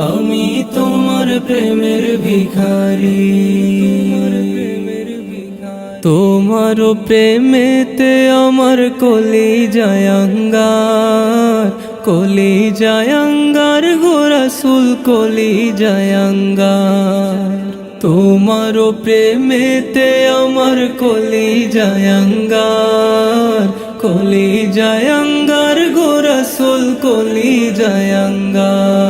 আমি তোমার প্রেমের ভিখারি। তোমার প্রেমেতে আমার কলি জায়াঙ্গার কলি জায়াঙ্গার গোরাসুল কলি জায়াঙ্গার তোমার প্রেমেতে আমার কলি জায়াঙ্গার কলি জায়াঙ্গার গোরাসুল কলি জায়াঙ্গার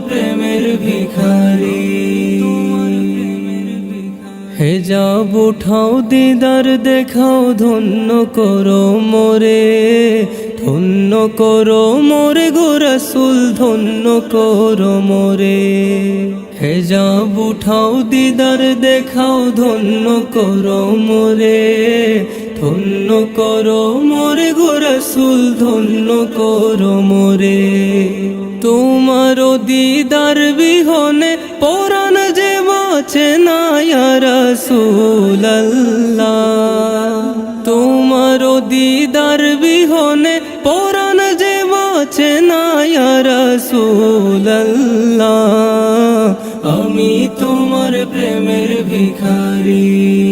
প্রেমের ভিখারি। হে যাব উঠাও দিদার, দেখাও ধন্য করো মোরে। ধন্য করো মোরে গো রসুল ধন্য করো মোরে। হে যাব উঠাও দিদার, দেখাও ধন্য করো মোরে। ধন্য করো মোরে গো রসুল ধন্য করো মোরে। তোমার দিদার বিহনে পরাণ যে বাঁচে না রসুল্লাহ তোমার দিদার বিহনে পরাণ যে বাঁচে না রসুল্লাহ আমি তোমার প্রেমের ভিখারি।